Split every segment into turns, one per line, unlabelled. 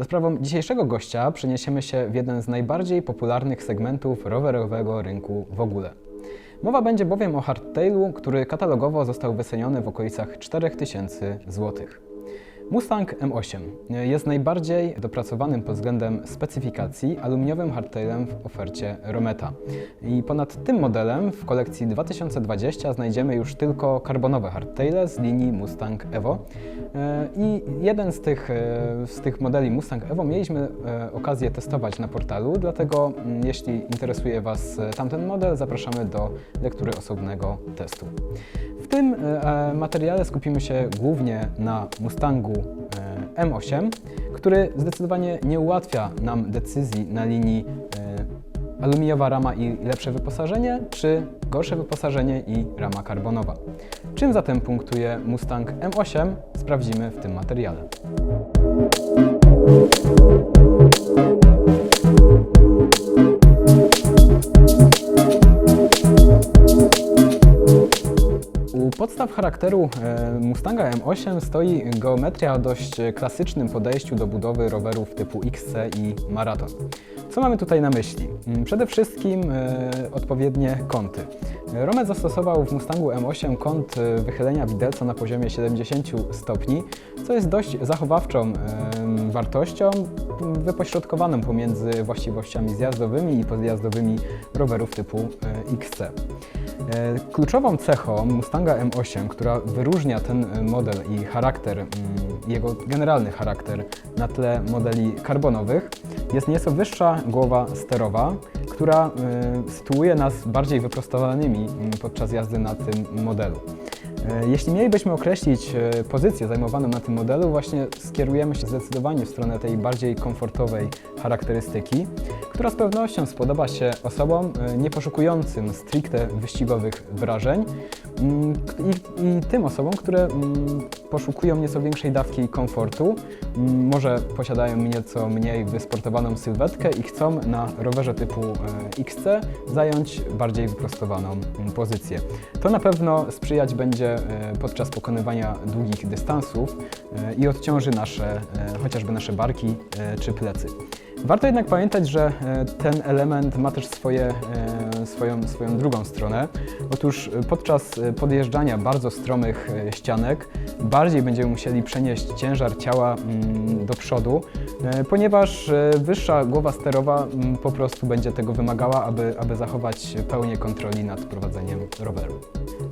Za sprawą dzisiejszego gościa przeniesiemy się w jeden z najbardziej popularnych segmentów rowerowego rynku w ogóle. Mowa będzie bowiem o hardtailu, który katalogowo został wyceniony w okolicach 4000 zł. Mustang M8 jest najbardziej dopracowanym pod względem specyfikacji aluminiowym hardtailem w ofercie Rometa. I ponad tym modelem w kolekcji 2020 znajdziemy już tylko karbonowe hardtaile z linii Mustang Evo. E, I jeden z tych, e, z tych modeli Mustang Evo mieliśmy e, okazję testować na portalu, dlatego mm, jeśli interesuje Was tamten model, zapraszamy do lektury osobnego testu. W tym materiale skupimy się głównie na Mustangu e, M8, który zdecydowanie nie ułatwia nam decyzji na linii e, aluminiowa rama i lepsze wyposażenie, czy gorsze wyposażenie i rama karbonowa. Czym zatem punktuje Mustang M8? Sprawdzimy w tym materiale. Podstaw charakteru e, Mustanga M8 stoi geometria o dość klasycznym podejściu do budowy rowerów typu XC i Marathon. Co mamy tutaj na myśli? Mm, Przede wszystkim e, odpowiednie kąty. Romet zastosował w Mustangu M8 kąt e, wychylenia widelca na poziomie 70 stopni, co jest dość zachowawczą wartością, m, wypośrodkowaną pomiędzy właściwościami zjazdowymi i podjazdowymi rowerów typu XC. E, Kluczową cechą Mustanga M8, która wyróżnia ten e, model i charakter, mm, jego generalny charakter na tle modeli karbonowych, jest nieco wyższa głowa sterowa, która e, sytuuje nas bardziej wyprostowanymi mm, podczas jazdy na tym modelu. E, Jeśli mielibyśmy określić e, pozycję zajmowaną na tym modelu, właśnie skierujemy się zdecydowanie w stronę tej bardziej komfortowej charakterystyki, która z pewnością spodoba się osobom e, nie poszukującym stricte wyścigowych wrażeń i, i tym osobom, które mm, poszukują nieco większej dawki komfortu, mm, może posiadają nieco mniej wysportowaną sylwetkę i chcą na rowerze typu e, XC zająć bardziej wyprostowaną mm, pozycję. To na pewno sprzyjać będzie e, podczas pokonywania długich dystansów e, i odciąży nasze, chociażby nasze barki czy plecy. Warto jednak pamiętać, że e, ten element ma też swoje, e, swoją, swoją drugą stronę. Otóż e, podczas podjeżdżania bardzo stromych ścianek bardziej będziemy musieli przenieść ciężar ciała mm, do przodu, ponieważ wyższa głowa sterowa mm, po prostu będzie tego wymagała, aby, aby zachować pełnię kontroli nad prowadzeniem roweru.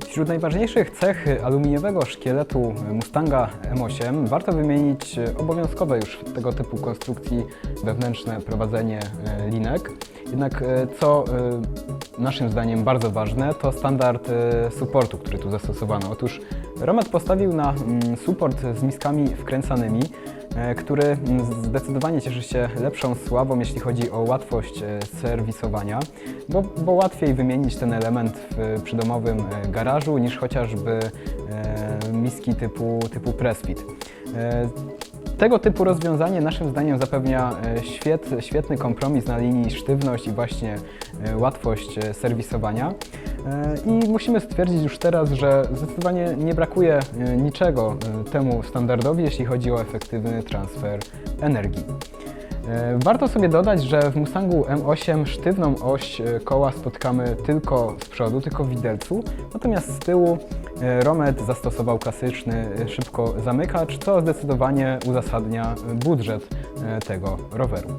Wśród najważniejszych cech aluminiowego szkieletu Mustanga M8 warto wymienić obowiązkowe już tego typu konstrukcji wewnętrzne prowadzenie e, linek. Jednak e, co e, naszym zdaniem bardzo ważne, to standard supportu, który tu zastosowano. Otóż Romet postawił na mm, support z miskami wkręcanymi, który mm, zdecydowanie cieszy się lepszą sławą, jeśli chodzi o łatwość serwisowania, bo, bo łatwiej wymienić ten element w przydomowym garażu niż chociażby miski typu, typu Pressfit. Tego typu rozwiązanie naszym zdaniem zapewnia e, świet, świetny kompromis na linii sztywność i właśnie e, łatwość e, serwisowania. I musimy stwierdzić już teraz, że zdecydowanie nie brakuje niczego temu standardowi, jeśli chodzi o efektywny transfer energii. Warto sobie dodać, że w Mustangu M8 sztywną oś koła spotkamy tylko z przodu, tylko w widelcu, natomiast z tyłu Romet zastosował klasyczny e, szybko zamykacz, co zdecydowanie uzasadnia budżet e, tego roweru.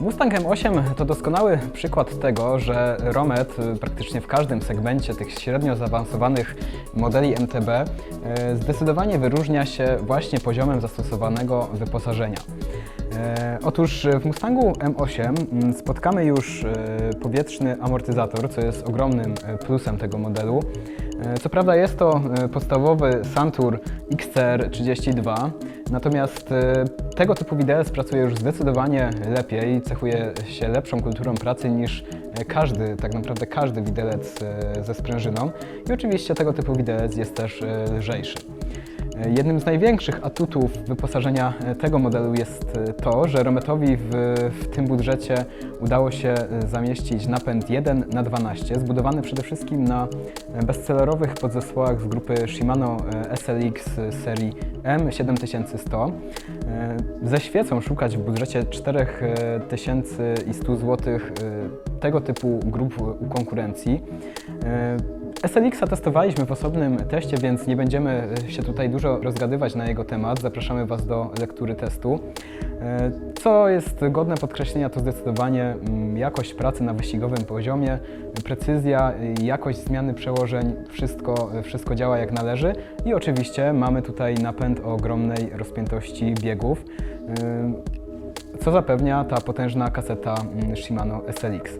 Mustang M8 to doskonały przykład tego, że Romet praktycznie w każdym segmencie tych średnio zaawansowanych modeli MTB zdecydowanie wyróżnia się właśnie poziomem zastosowanego wyposażenia. E, Otóż w Mustangu M8 mm, spotkamy już e, powietrzny amortyzator, co jest ogromnym e, plusem tego modelu. E, Co prawda jest to e, podstawowy Santur XCR32, natomiast e, tego typu widelec pracuje już zdecydowanie lepiej, cechuje się lepszą kulturą pracy niż każdy, tak naprawdę każdy widelec ze sprężyną i oczywiście tego typu widelec jest też lżejszy. Jednym z największych atutów wyposażenia e, tego modelu jest e, to, że Rometowi w, w tym budżecie udało się e, zamieścić napęd 1 na 12 zbudowany przede wszystkim na bestsellerowych podzespołach z grupy Shimano SLX serii M7100. E, Ze świecą szukać w budżecie 4100 zł tego typu grup u konkurencji. E, SLX-a testowaliśmy w osobnym teście, więc nie będziemy się tutaj dużo rozgadywać na jego temat. Zapraszamy Was do lektury testu. E, Co jest godne podkreślenia, to zdecydowanie mm, jakość pracy na wyścigowym poziomie, precyzja, jakość zmiany przełożeń, wszystko, wszystko działa jak należy i oczywiście mamy tutaj napęd o ogromnej rozpiętości biegów. Co zapewnia ta potężna kaseta mm, Shimano SLX.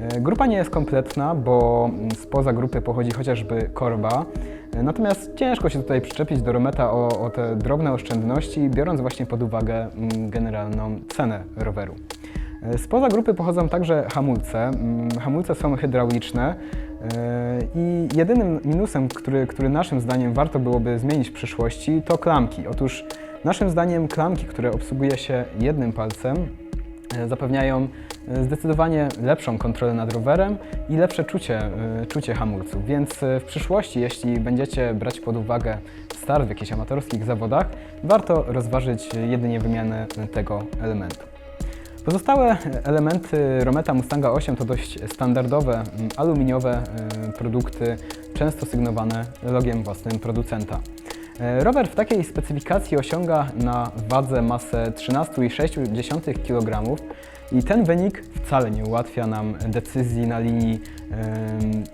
E, Grupa nie jest kompletna, bo mm, spoza grupy pochodzi chociażby korba, e, natomiast ciężko się tutaj przyczepić do Rometa o, o te drobne oszczędności, biorąc właśnie pod uwagę mm, generalną cenę roweru. E, Spoza grupy pochodzą także hamulce. Mm, Hamulce są hydrauliczne i jedynym minusem, który, który naszym zdaniem warto byłoby zmienić w przyszłości, to klamki. Otóż naszym zdaniem klamki, które obsługuje się jednym palcem, zapewniają e, zdecydowanie lepszą kontrolę nad rowerem i lepsze czucie, e, czucie hamulców. Więc e, w przyszłości, jeśli będziecie brać pod uwagę start w jakichś amatorskich zawodach, warto rozważyć jedynie wymianę tego elementu. Pozostałe elementy Rometa Mustanga 8 to dość standardowe, aluminiowe produkty, często sygnowane logiem własnym producenta. E, Rower w takiej specyfikacji osiąga na wadze masę 13,6 kg i ten wynik wcale nie ułatwia nam decyzji na linii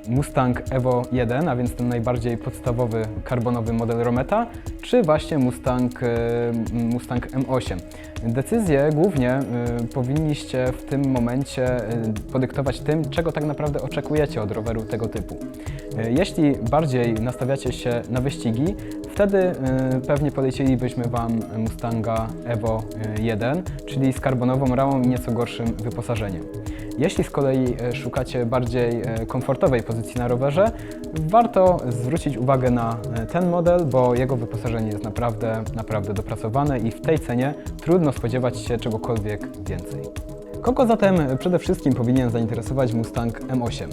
Mustang Evo 1, a więc ten najbardziej podstawowy karbonowy model Rometa, czy właśnie Mustang, e, Mustang M8. Decyzję głównie e, powinniście w tym momencie podyktować tym, czego tak naprawdę oczekujecie od roweru tego typu. E, Jeśli bardziej nastawiacie się na wyścigi, wtedy e, pewnie polecilibyśmy Wam Mustanga Evo e, 1, czyli z karbonową ramą i nieco gorszym wyposażeniem. Jeśli z kolei e, szukacie bardziej e, komfortowej pozycji na rowerze, warto zwrócić uwagę na e, ten model, bo jego wyposażenie jest naprawdę, naprawdę dopracowane i w tej cenie trudno spodziewać się czegokolwiek więcej. Kogo zatem przede wszystkim powinien zainteresować Mustang M8?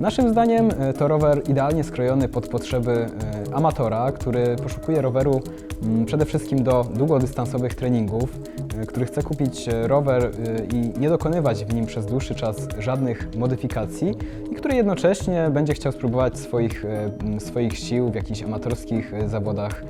Naszym zdaniem e, to rower idealnie skrojony pod potrzeby e, amatora, który poszukuje roweru mm, przede wszystkim do długodystansowych treningów, e, który chce kupić rower i nie dokonywać w nim przez dłuższy czas żadnych modyfikacji i który jednocześnie będzie chciał spróbować swoich, swoich sił w jakichś amatorskich zawodach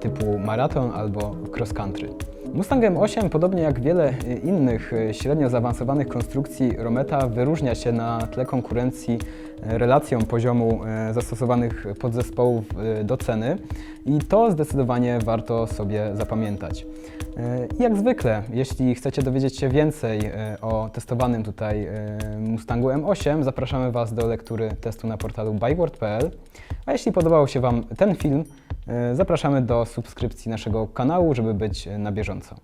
typu maraton albo cross country. Mustang M8, podobnie jak wiele e, innych e, średnio zaawansowanych konstrukcji Rometa, wyróżnia się na tle konkurencji e, relacją poziomu zastosowanych podzespołów do ceny i to zdecydowanie warto sobie zapamiętać. Jak zwykle, jeśli chcecie dowiedzieć się więcej o testowanym tutaj Mustangu M8, zapraszamy Was do lektury testu na portalu byword.pl. A jeśli podobał się Wam ten film, zapraszamy do subskrypcji naszego kanału, żeby być na bieżąco.